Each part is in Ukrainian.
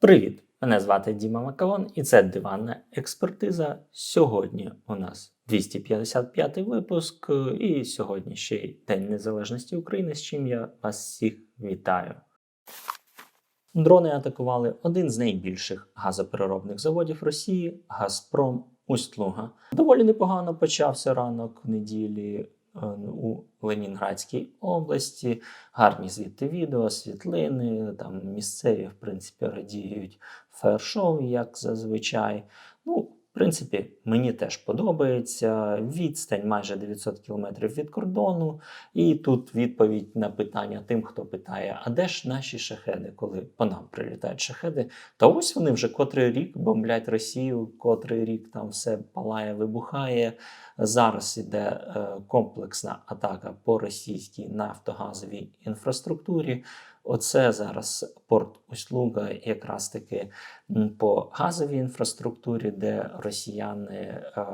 Привіт! Мене звати Діма Макалон, і це диванна експертиза. Сьогодні у нас 255 випуск, і сьогодні ще й День Незалежності України, з чим я вас всіх вітаю. Дрони атакували один з найбільших газопереробних заводів Росії Газпром Усть-Луга. Доволі непогано почався ранок неділі е, у Ленінградській області. Гарні звідти відео, світлини. Там місцеві, в принципі, радіють фаєр-шоу, як зазвичай. Ну, в принципі, мені теж подобається. Відстань майже 900 кілометрів від кордону. І тут відповідь на питання тим, хто питає: а де ж наші шахеди, коли по нам прилітають шахеди? Та ось вони вже котрий рік бомблять Росію, котрий рік там все палає, вибухає. Зараз іде е, комплексна атака по російській нафтогазовій інфраструктурі. Оце зараз порт Услуга, якраз таки по газовій інфраструктурі, де росіяни е,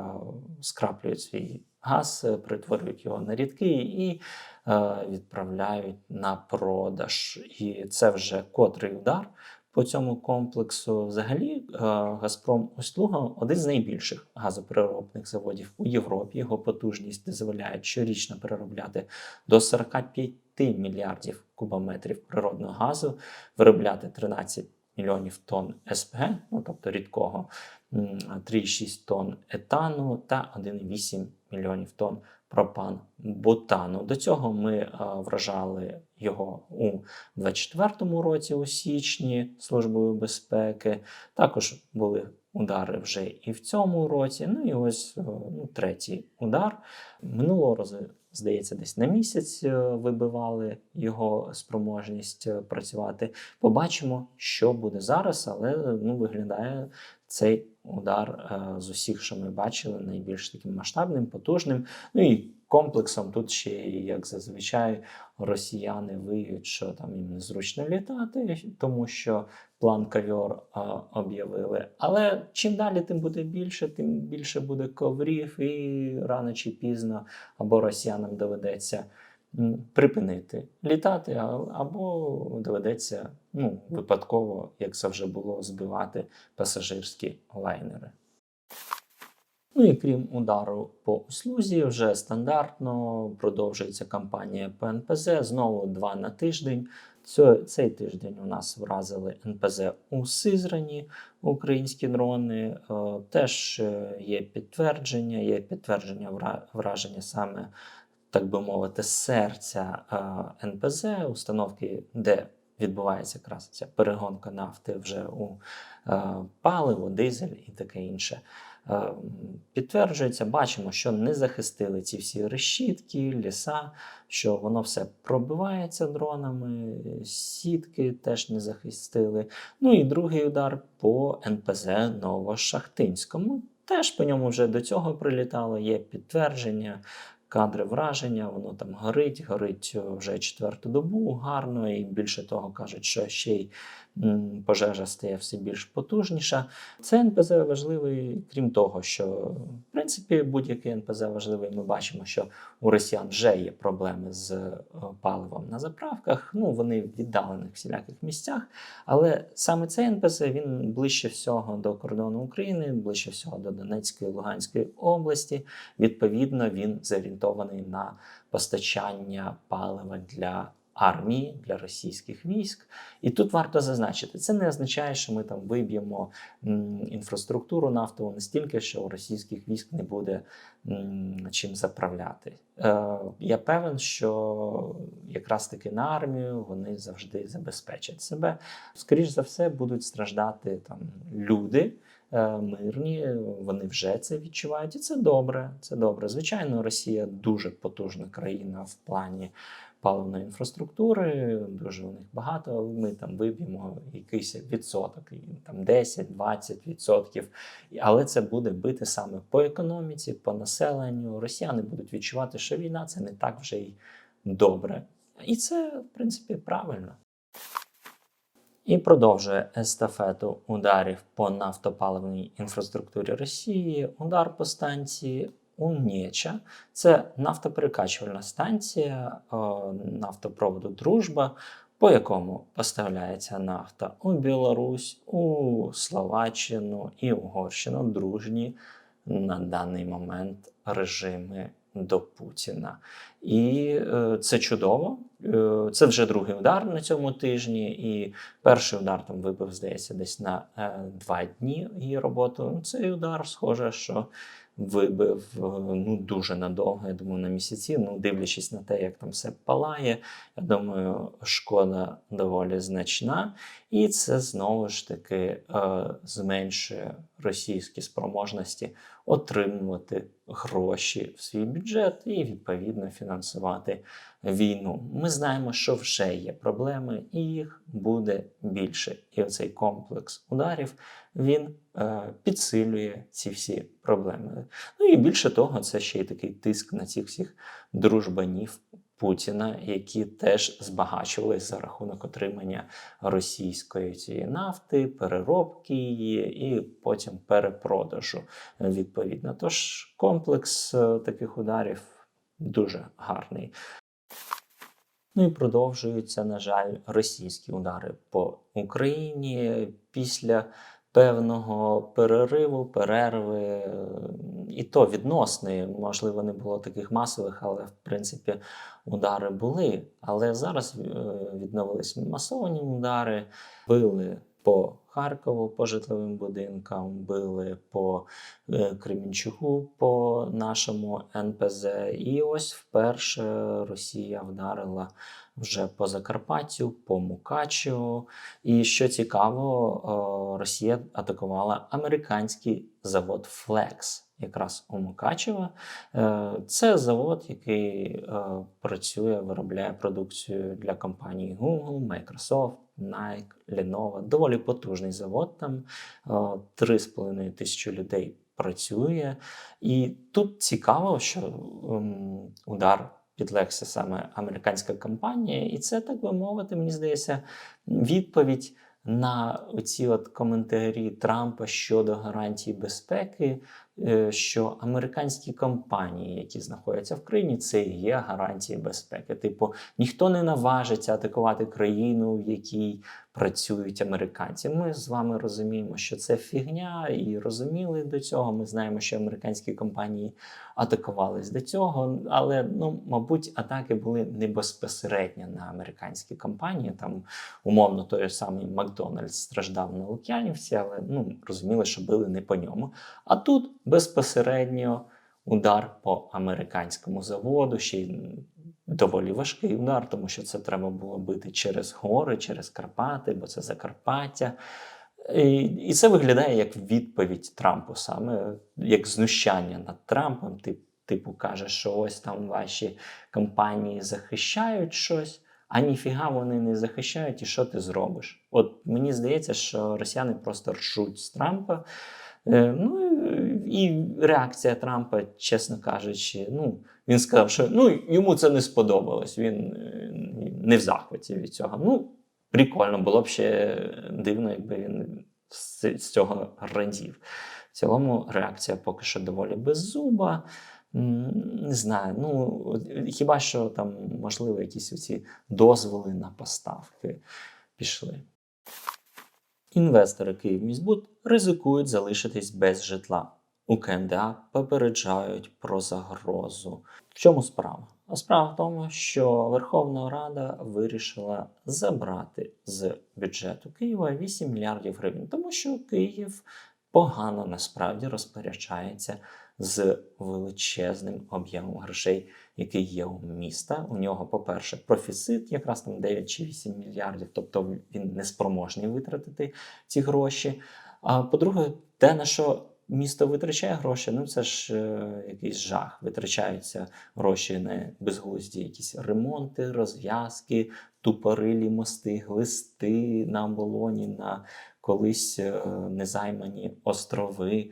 скраплюють свій газ, е, перетворюють його на рідкий і е, відправляють на продаж. І це вже котрий удар по цьому комплексу. Взагалі, е, Газпром Услуга один з найбільших газопереробних заводів у Європі. Його потужність дозволяє щорічно переробляти до 45 мільярдів кубометрів природного газу, виробляти 13 мільйонів тонн СПГ, ну тобто рідкого, 3,6 тонн етану та 1,8 мільйонів тонн пропан бутану. До цього ми е, вражали його у 24-му році, у січні Службою безпеки. Також були удари вже і в цьому році. Ну і ось е, ну, третій удар. Минулого разу, здається, десь на місяць е, вибивали його спроможність е, працювати. Побачимо, що буде зараз, але ну, виглядає цей удар е, з усіх, що ми бачили, найбільш таким масштабним, потужним. Ну і комплексом тут ще, як зазвичай, росіяни виють, що там їм незручно літати, тому що план кавьор е, об'явили. Але чим далі, тим буде більше, тим більше буде коврів, і рано чи пізно або росіянам доведеться припинити літати, або доведеться ну, випадково, як це вже було, збивати пасажирські лайнери. Ну і крім удару по услузі, вже стандартно продовжується кампанія по НПЗ. Знову два на тиждень. Цей тиждень у нас вразили НПЗ у Сизрані, українські дрони. Е, Теж е, є підтвердження, є підтвердження враження саме, так би мовити, серця е, НПЗ, установки, де відбувається якраз ця перегонка нафти вже у паливо, дизель і таке інше. Е, Підтверджується, бачимо, що не захистили ці всі решітки, ліса, що воно все пробивається дронами, сітки теж не захистили. Ну і другий удар по НПЗ Новошахтинському. Теж по ньому вже до цього прилітало, є підтвердження, кадри враження, воно там горить, горить е, вже четверту добу гарно, і більше того кажуть, що ще й пожежа стає все більш потужніша. Це НПЗ важливий, крім того, що в принципі будь-який НПЗ важливий. Ми бачимо, що у росіян вже є проблеми з е, паливом на заправках. Ну вони в віддалених всіляких місцях. Але саме цей НПЗ він ближче всього до кордону України, ближче всього до Донецької Луганської області. Відповідно, він зорієнтований на постачання палива для армії, для російських військ. І тут варто зазначити, це не означає, що ми там виб'ємо інфраструктуру нафтову настільки, що у російських військ не буде м, чим заправляти. Е, я певен, що якраз таки на армію вони завжди забезпечать себе. Скоріш за все, будуть страждати там люди. Е, Мирні, вони вже це відчувають, і це добре. Це добре. Звичайно, Росія дуже потужна країна в плані паливної інфраструктури, дуже у них багато. Ми там виб'ємо якийсь відсоток, там 10-20 відсотків. Але це буде бити саме по економіці, по населенню. Росіяни будуть відчувати, що війна це не так вже й добре. І це, в принципі, правильно. І продовжує естафету ударів по нафтопаливній інфраструктурі Росії. Удар по станції Унєча. Це нафтоперекачувальна станція е, нафтопроводу Дружба по якому поставляється нафта у Білорусь, у Словаччину і Угорщину, дружні на даний момент режими до Путіна. І е, це чудово. Е, це вже другий удар на цьому тижні, і перший удар там вибив, здається, десь на е, два дні її роботу. Цей удар, схоже, що вибив ну дуже надовго. Я думаю, на місяці. Ну, дивлячись на те, як там все палає. Я думаю, шкода доволі значна, і це знову ж таки е, зменшує російські спроможності отримувати гроші в свій бюджет і відповідно фінансувати війну. Ми знаємо, що вже є проблеми, і їх буде більше. І оцей комплекс ударів він е, підсилює ці всі проблеми. Ну і більше того, це ще й такий тиск на цих всіх дружбанів. Путіна, які теж збагачувались за рахунок отримання російської цієї нафти, переробки її і потім перепродажу відповідно. Тож комплекс е, таких ударів дуже гарний. Ну і продовжуються, на жаль, російські удари по Україні після певного перериву, перерви, і то відносний. Можливо, не було таких масових, але в принципі удари були. Але зараз е, відновились масовані удари, били по Харкову, по житловим будинкам, били по е, Кремінчуку, по нашому НПЗ. І ось вперше Росія вдарила вже по Закарпаттю, по Мукачеву. І що цікаво, Росія атакувала американський завод Flex. Якраз у Мукачево. Е, Це завод, який е, працює, виробляє продукцію для компаній Google, Microsoft, Nike, Lenovo. Доволі потужний завод. Там 3,5 тисячі людей працює. І тут цікаво, що ем, удар підлегся саме американська компанія, і це, так би мовити, мені здається, відповідь на ці от коментарі Трампа щодо гарантій безпеки, е, що американські компанії, які знаходяться в країні, це є гарантії безпеки. Типу, ніхто не наважиться атакувати країну, в якій працюють американці. Ми з вами розуміємо, що це фігня, і розуміли до цього. Ми знаємо, що американські компанії атакувались до цього, але ну, мабуть, атаки були не безпосередньо на американські компанії. Там умовно той самий Макдональдс страждав на Лук'янівці, але ну розуміли, що били не по ньому. А тут безпосередньо удар по американському заводу, ще й доволі важкий удар, тому що це треба було бити через гори, через Карпати, бо це Закарпаття. І, і це виглядає як відповідь Трампу, саме як знущання над Трампом. Тип, типу каже, що ось там ваші компанії захищають щось. А ніфіга вони не захищають, і що ти зробиш? От мені здається, що росіяни просто ржуть з Трампа. Е, ну і реакція Трампа, чесно кажучи, ну він сказав, що ну йому це не сподобалось. Він е, не в захваті від цього. Ну, прикольно, було б ще дивно, якби він з, цього радів. В цілому реакція поки що доволі беззуба. Не знаю, ну хіба що там можливо якісь оці дозволи на поставки пішли. Інвестори Київміськбуд ризикують залишитись без житла. У КМДА попереджають про загрозу. В чому справа? А справа в тому, що Верховна Рада вирішила забрати з бюджету Києва 8 мільярдів гривень, тому що Київ погано насправді розпоряджається з величезним об'ємом грошей, який є у міста. У нього, по-перше, профіцит, якраз там 9 чи 8 мільярдів, тобто він не спроможний витратити ці гроші. А по-друге, те, на що місто витрачає гроші, ну це ж е, якийсь жах. Витрачаються гроші на безглузді, якісь ремонти, розв'язки, тупорилі мости, глисти на оболоні, на колись е, незаймані острови. Е,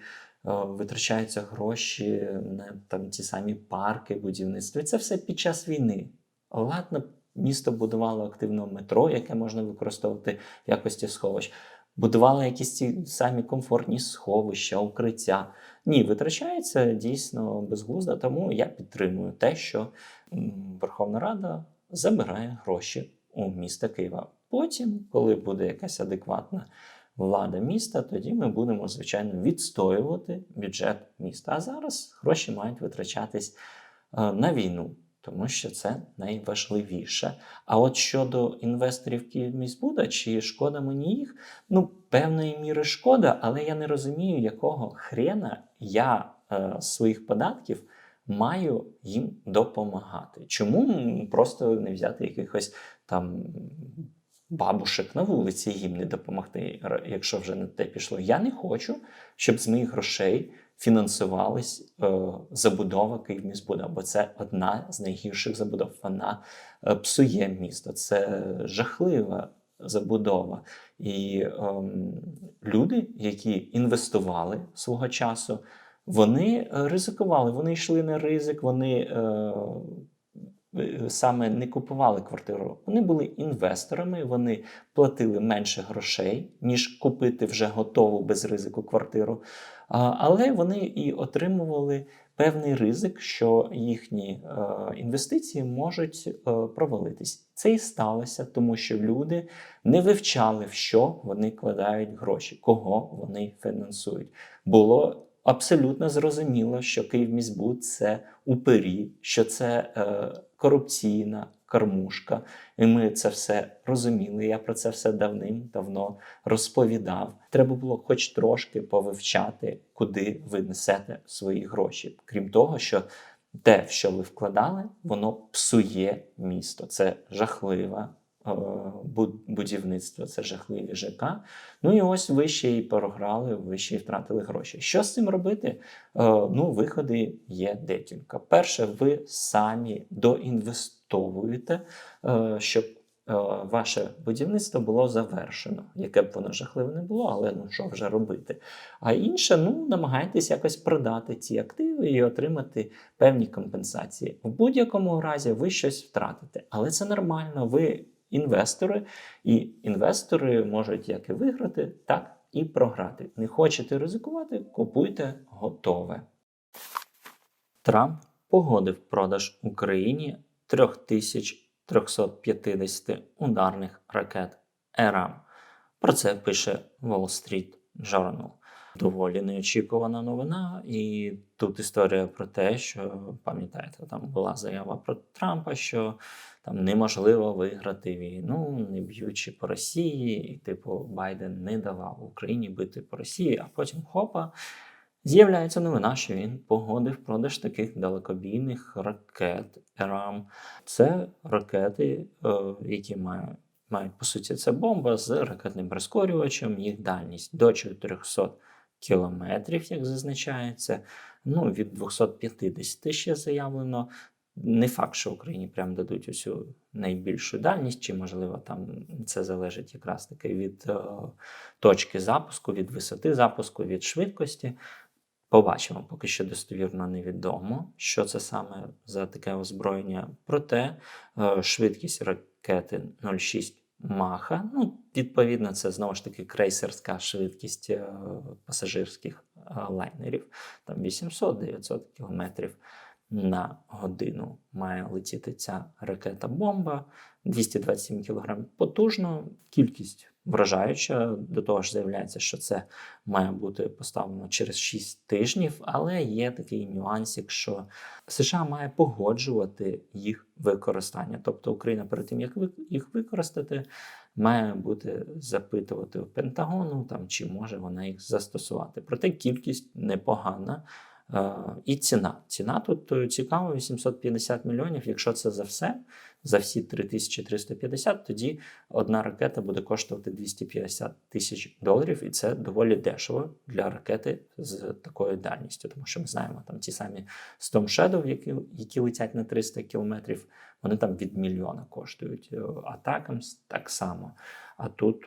витрачаються гроші на там ті самі парки, будівництво. Це все під час війни. Ладно, місто будувало активно метро, яке можна використовувати в якості сховищ. Будували якісь ці самі комфортні сховища, укриття. Ні, витрачається дійсно безглуздо, тому я підтримую те, що Верховна Рада забирає гроші у міста Києва. Потім, коли буде якась адекватна влада міста, тоді ми будемо, звичайно, відстоювати бюджет міста. А зараз гроші мають витрачатись е, на війну, тому що це найважливіше. А от щодо інвесторів Київміськбуда, чи шкода мені їх? Ну, певної міри шкода, але я не розумію, якого хрена я е, своїх податків маю їм допомагати. Чому просто не взяти якихось там бабушек на вулиці їм не допомогти, якщо вже на те пішло? Я не хочу, щоб з моїх грошей фінансувалась е, забудова Київміськбуда, бо це одна з найгірших забудов. Вона е, псує місто. Це жахлива забудова. І ем, люди, які інвестували свого часу, вони е, ризикували, вони йшли на ризик, вони е, саме не купували квартиру. Вони були інвесторами, вони платили менше грошей, ніж купити вже готову без ризику квартиру. Але вони і отримували певний ризик, що їхні е, інвестиції можуть е, провалитись. Це і сталося, тому що люди не вивчали, в що вони кладають гроші, кого вони фінансують. Було абсолютно зрозуміло, що Київміськбуд – це упері, що це е, корупційна кормушка. І ми це все розуміли. Я про це все давним-давно розповідав. Треба було хоч трошки повивчати, куди ви несете свої гроші. Крім того, що те, в що ви вкладали, воно псує місто. Це жахлива е, буд- будівництво, це жахливі ЖК. Ну і ось ви ще й програли, ви ще й втратили гроші. Що з цим робити? Е, Ну, виходи є декілька. Перше, ви самі доінвестовуєте, е, щоб ваше будівництво було завершено, яке б воно жахливе не було, але ну що вже робити. А інше, ну намагайтесь якось продати ці активи і отримати певні компенсації. В будь-якому разі ви щось втратите, але це нормально. Ви інвестори, і інвестори можуть як і виграти, так і програти. Не хочете ризикувати, купуйте готове. Трамп погодив продаж Україні 3350 ударних ракет ЕРАМ. Про це пише Wall Street Journal. Доволі неочікувана новина, і тут історія про те, що пам'ятаєте, там була заява про Трампа, що там неможливо виграти війну, не б'ючи по Росії, і типу Байден не давав Україні бити по Росії, а потім хопа. З'являється новина, що він погодив продаж таких далекобійних ракет ЕРАМ. Це ракети, е, які мають, мають по суті, це бомба з ракетним прискорювачем, їх дальність до 400 кілометрів, як зазначається. Ну, від 250 ще заявлено. Не факт, що Україні прям дадуть усю найбільшу дальність, чи можливо там це залежить якраз таки від е, точки запуску, від висоти запуску, від швидкості. Побачимо, поки що достовірно невідомо, що це саме за таке озброєння. Проте е, швидкість ракети 0,6 Маха. Ну, відповідно, це знову ж таки крейсерська швидкість е, пасажирських е, лайнерів. Там 800-900 кілометрів на годину має летіти ця ракета-бомба. 227 кг потужно, кількість вражаюча. До того ж, заявляється, що це має бути поставлено через 6 тижнів, але є такий нюансик, що США має погоджувати їх використання. Тобто Україна перед тим, як їх використати, має бути запитувати у Пентагону, там, чи може вона їх застосувати. Проте кількість непогана. Е, І ціна. Ціна тут е, цікава 850 мільйонів. Якщо це за все, за всі 3350, тоді одна ракета буде коштувати 250 тисяч доларів, і це доволі дешево для ракети з такою дальністю. Тому що ми знаємо, там ті самі Storm Shadow, які, які летять на 300 кілометрів, вони там від мільйона коштують. Е, Атакамс так само. А тут,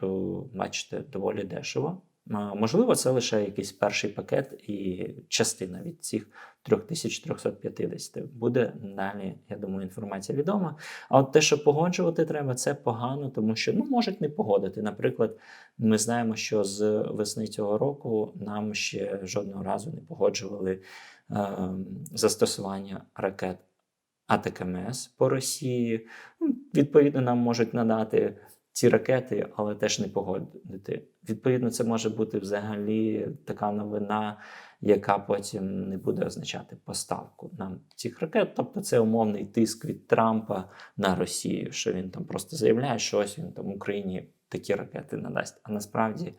бачите, доволі дешево. Можливо, це лише якийсь перший пакет і частина від цих 3350. Буде далі, я думаю, інформація відома. А от те, що погоджувати треба, це погано, тому що ну можуть не погодити. Наприклад, ми знаємо, що з весни цього року нам ще жодного разу не погоджували е, застосування ракет АТКМС по Росії. Відповідно, нам можуть надати ці ракети, але теж не погодити. Відповідно, це може бути взагалі така новина, яка потім не буде означати поставку нам цих ракет. Тобто, це умовний тиск від Трампа на Росію, що він там просто заявляє, що ось він там Україні такі ракети надасть. А насправді.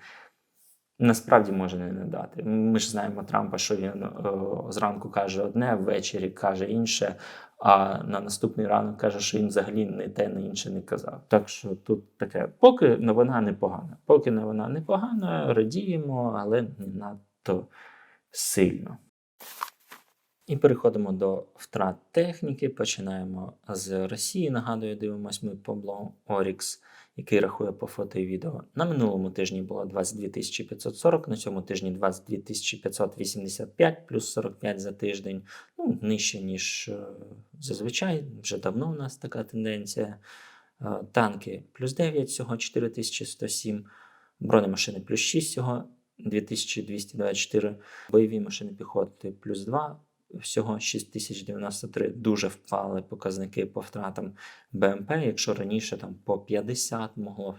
Насправді може не надати. Ми ж знаємо Трампа, що він о, зранку каже одне, ввечері каже інше, а на наступний ранок каже, що він взагалі не те, не інше не казав. Так що тут таке, поки новина непогана. Поки новина непогана, радіємо, але не надто сильно. І переходимо до втрат техніки. Починаємо з Росії. Нагадую, дивимось ми по Orix, який рахує по фото і відео. На минулому тижні було 22 540, на цьому тижні 22 585, плюс 45 за тиждень. Ну, нижче, ніж е, зазвичай. Вже давно у нас така тенденція. Е, Танки плюс 9, всього 4107, бронемашини плюс 6, всього 2224, бойові машини піхоти плюс 2, всього 6093 дуже впали показники по втратам БМП. Якщо раніше там по 50 могло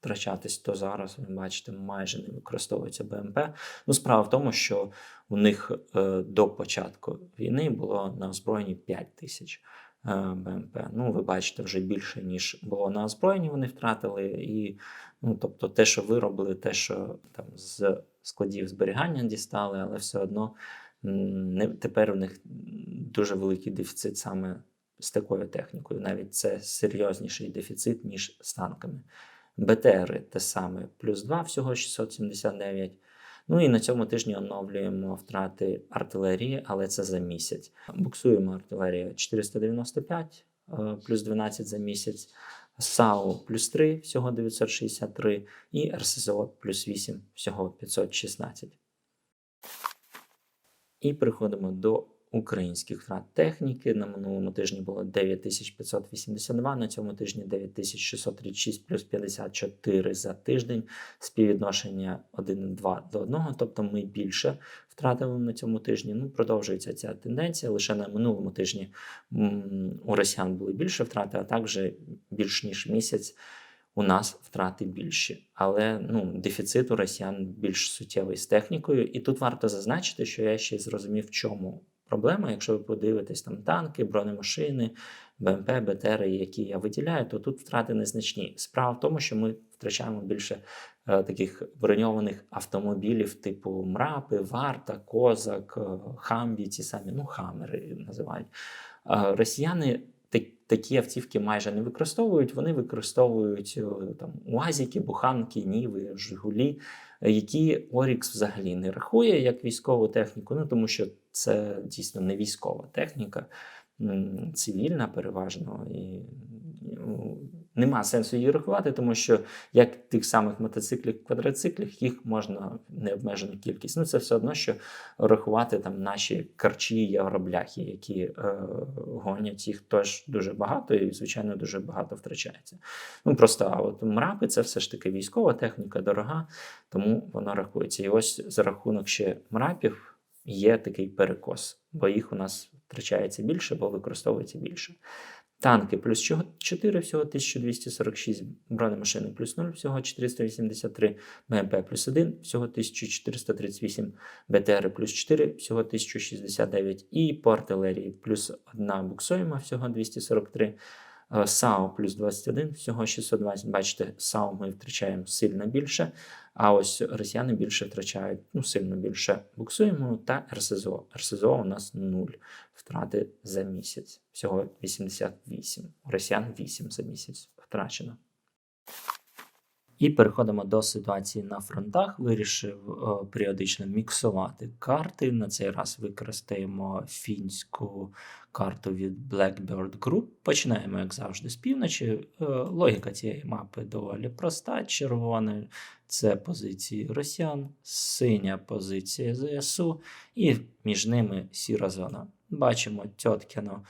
втрачатись, то зараз ви бачите, майже не використовується БМП. Ну, справа в тому, що у них е, до початку війни було на озброєнні 5 тисяч. е, БМП. Ну, ви бачите, вже більше, ніж було на озброєнні, вони втратили. І, ну, тобто, те, що виробили, те, що там з складів зберігання дістали, але все одно не, тепер у них дуже великий дефіцит саме з такою технікою. Навіть це серйозніший дефіцит, ніж з танками. БТРи те саме, плюс 2, всього 679. Ну і на цьому тижні оновлюємо втрати артилерії, але це за місяць. Буксуємо артилерію 495, е, плюс 12 за місяць. САУ плюс 3, всього 963, і РСЗО плюс 8, всього 516. І переходимо до українських втрат техніки. На минулому тижні було 9582, на цьому тижні 9636 плюс 54 за тиждень. Співвідношення 1,2 до 1, тобто ми більше втратили на цьому тижні. Ну, продовжується ця тенденція. Лише на минулому тижні у росіян були більше втрати, а також більш ніж місяць. У нас втрати більші, але ну, дефіцит у росіян більш суттєвий з технікою. І тут варто зазначити, що я ще зрозумів, в чому проблема. Якщо ви подивитесь там танки, бронемашини, БМП, БТРи, які я виділяю, то тут втрати незначні. Справа в тому, що ми втрачаємо більше е, таких броньованих автомобілів, типу Мрапи, Варта, Козак, е, Хамбі, ці самі, ну, Хамери називають. Е, росіяни такі автівки майже не використовують. Вони використовують там УАЗіки, буханки, Ніви, Жигулі, які Орікс взагалі не рахує як військову техніку, ну тому що це дійсно не військова техніка, цивільна переважно. І ну, Нема сенсу її рахувати, тому що як тих самих мотоциклів, квадроциклів, їх можна необмежену кількість. Ну це все одно, що рахувати там наші карчі євробляхи, які е, гонять їх теж дуже багато і, звичайно, дуже багато втрачається. Ну просто а от мрапи це все ж таки військова техніка, дорога, тому вона рахується. І ось за рахунок ще мрапів є такий перекос, бо їх у нас втрачається більше, бо використовується більше. Танки. Плюс 4, всього 1246, бронемашини. Плюс 0, всього 483, БМП. Плюс 1, всього 1438, БТР. Плюс 4, всього 1069 і по артилерії. Плюс 1 буксуємо, всього 243, САУ плюс 21, всього 620. Бачите, САУ ми втрачаємо сильно більше, а ось росіяни більше втрачають, ну, сильно більше буксуємо та РСЗО. РСЗО у нас 0 втрати за місяць. Всього 88. У росіян 8 за місяць втрачено. І переходимо до ситуації на фронтах. Вирішив о, періодично міксувати карти. На цей раз використаємо фінську карту від Blackbird Group. Починаємо, як завжди, з півночі. О, логіка цієї мапи доволі проста. Червона це позиції росіян, синя позиція ЗСУ, і між ними сіра зона. Бачимо Тьоткіно.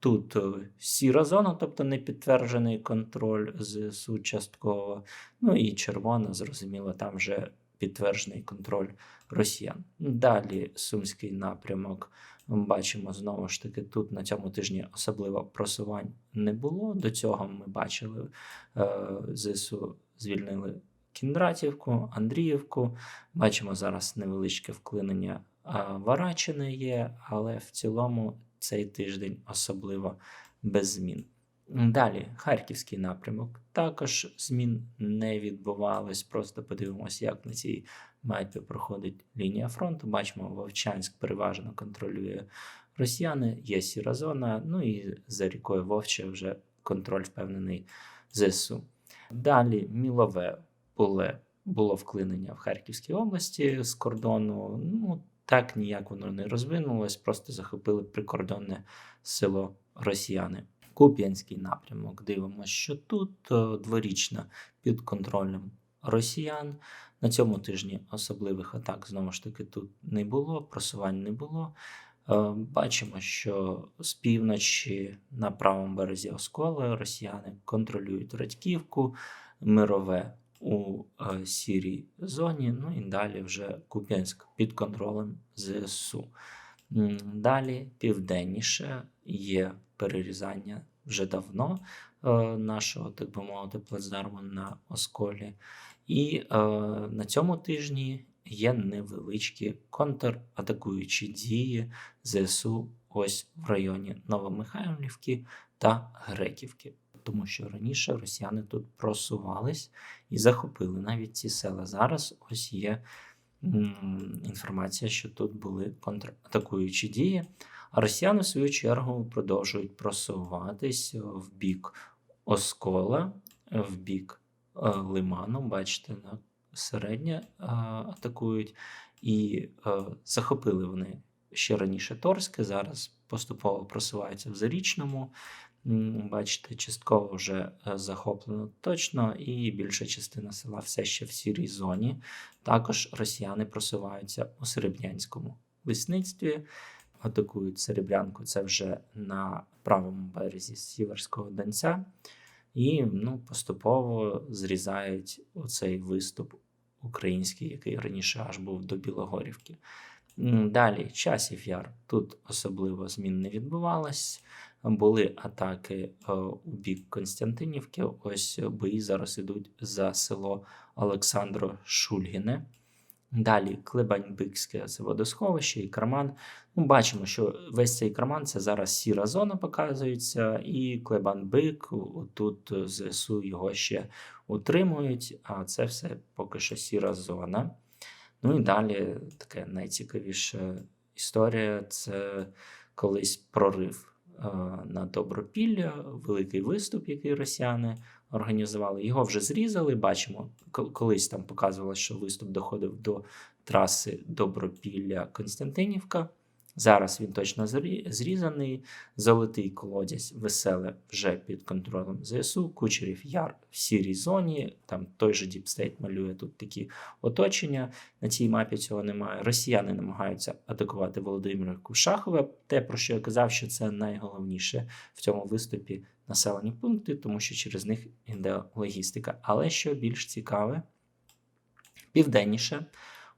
Тут е, сіра зона, тобто не підтверджений контроль ЗСУ частково. Ну і червона, зрозуміло, там вже підтверджений контроль росіян. Далі Сумський напрямок. Бачимо знову ж таки, тут на цьому тижні особливо просувань не було. До цього ми бачили е, ЗСУ звільнили Кіндратівку, Андріївку. Бачимо зараз невеличке вклинення е, Варачини є, але в цілому цей тиждень особливо без змін. Далі Харківський напрямок. Також змін не відбувалось. Просто подивимося, як на цій мапі проходить лінія фронту. Бачимо, Вовчанськ переважно контролює росіяни, є сіра зона. Ну і за рікою Вовче вже контроль впевнений ЗСУ. Далі Мілове було, було вклинення в Харківській області з кордону. Ну так ніяк воно не розвинулось, просто захопили прикордонне село Росіяни. Куп'янський напрямок. Дивимося, що тут е, дворічна під контролем росіян. На цьому тижні особливих атак знову ж таки тут не було, просувань не було. Е, бачимо, що з півночі на правому березі Осколи росіяни контролюють Радьківку, мирове у е, сірій зоні. Ну і далі вже Куп'янськ під контролем ЗСУ. Далі південніше є перерізання вже давно е, нашого, так би мовити, плацдарму на Осколі. І е, на цьому тижні є невеличкі контратакуючі дії ЗСУ ось в районі Новомихайлівки та Греківки. Тому що раніше росіяни тут просувались і захопили навіть ці села. Зараз ось є інформація, що тут були контратакуючі дії. А росіяни, в свою чергу, продовжують просуватись в бік Оскола, в бік е, Лиману. Бачите, на середнє е, атакують, і е, захопили вони ще раніше Торське. Зараз поступово просуваються в Зарічному. Бачите, частково вже захоплено точно, і більша частина села все ще в сірій зоні. Також росіяни просуваються у Серебнянському лісництві атакують серебрянку, це вже на правому березі Сіверського Донця, і ну, поступово зрізають оцей виступ український, який раніше аж був до Білогорівки. Далі, часів яр. Тут особливо змін не відбувалось. Були атаки е, у бік Константинівки. Ось бої зараз ідуть за село Олександро Шульгіне. Далі Клебань-Бикське це водосховище і карман. Ну, Бачимо, що весь цей карман це зараз сіра зона показується, і Клебан-Бик, тут ЗСУ його ще утримують, а це все поки що сіра зона. Ну і далі таке найцікавіша історія це колись прорив на Добропілля, великий виступ, який росіяни організували. Його вже зрізали. Бачимо, колись там показувалося, що виступ доходив до траси Добропілля Константинівка. Зараз він точно зрізаний. Золотий колодязь веселе вже під контролем ЗСУ. Кучерів Яр в сірій зоні. Там той же Діпстейт малює тут такі оточення. На цій мапі цього немає. Росіяни намагаються атакувати Володимира Кушахова. Те, про що я казав, що це найголовніше в цьому виступі населені пункти, тому що через них йде логістика. Але що більш цікаве, південніше.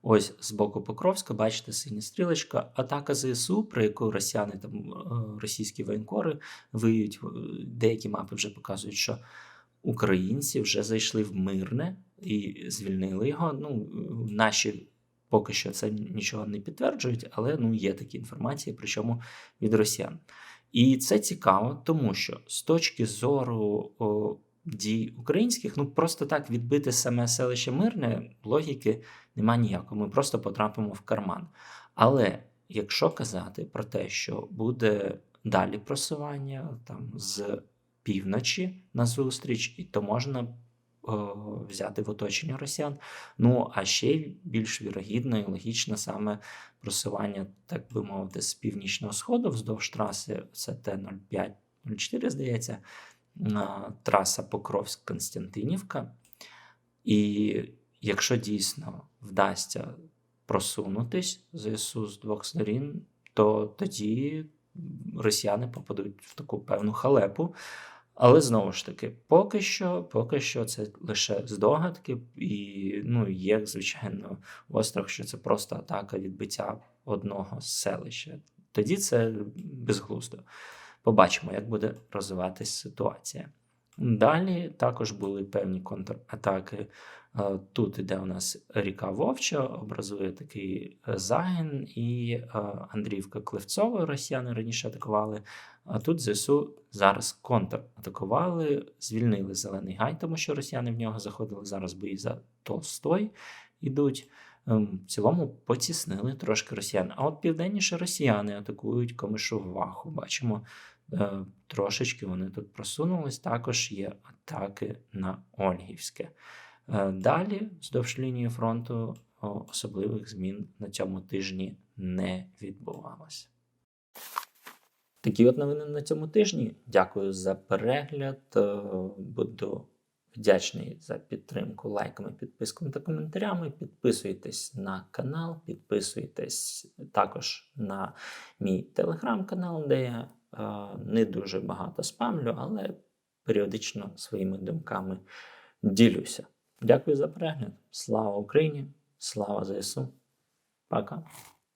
Ось з боку Покровська, бачите, синя стрілочка, атака ЗСУ, про яку росіяни там е, російські воєнкори виють. Деякі мапи вже показують, що українці вже зайшли в мирне і звільнили його. Ну, наші поки що це нічого не підтверджують, але ну є такі інформації, причому від росіян. І це цікаво, тому що з точки зору о, дій українських, ну просто так відбити саме селище мирне, логіки нема ніякої. Ми просто потрапимо в карман. Але якщо казати про те, що буде далі просування там з півночі на зустріч, то можна взяти в оточення росіян. Ну а ще більш вірогідно і логічно саме просування, так би мовити, з північного сходу вздовж траси, це Т-05-04, здається, траса Покровськ-Константинівка. І якщо дійсно вдасться просунутись ЗСУ з двох сторін, то тоді росіяни попадуть в таку певну халепу. Але знову ж таки, поки що, поки що це лише здогадки, і ну, є, звичайно, острах, що це просто атака відбиття одного селища. Тоді це безглуздо. Побачимо, як буде розвиватись ситуація. Далі також були певні контратаки. Е, Тут іде у нас ріка Вовча, образує такий е, загін, і е, Андріївка Клевцова росіяни раніше атакували. А тут ЗСУ зараз контратакували, звільнили Зелений Гай, тому що росіяни в нього заходили. Зараз бої за Толстой ідуть. Ем, В цілому потіснили трошки росіян. А от південніше росіяни атакують Комишову Ваху. Бачимо, трошечки вони тут просунулись. Також є атаки на Ольгівське. Е, Далі, вздовж лінії фронту, особливих змін на цьому тижні не відбувалося. Такі от новини на цьому тижні. Дякую за перегляд. Е, Буду вдячний за підтримку лайками, підписками та коментарями. Підписуйтесь на канал, підписуйтесь також на мій телеграм-канал, де я е, не дуже багато спамлю, але періодично своїми думками ділюся. Дякую за перегляд. Слава Україні! Слава ЗСУ! Пока!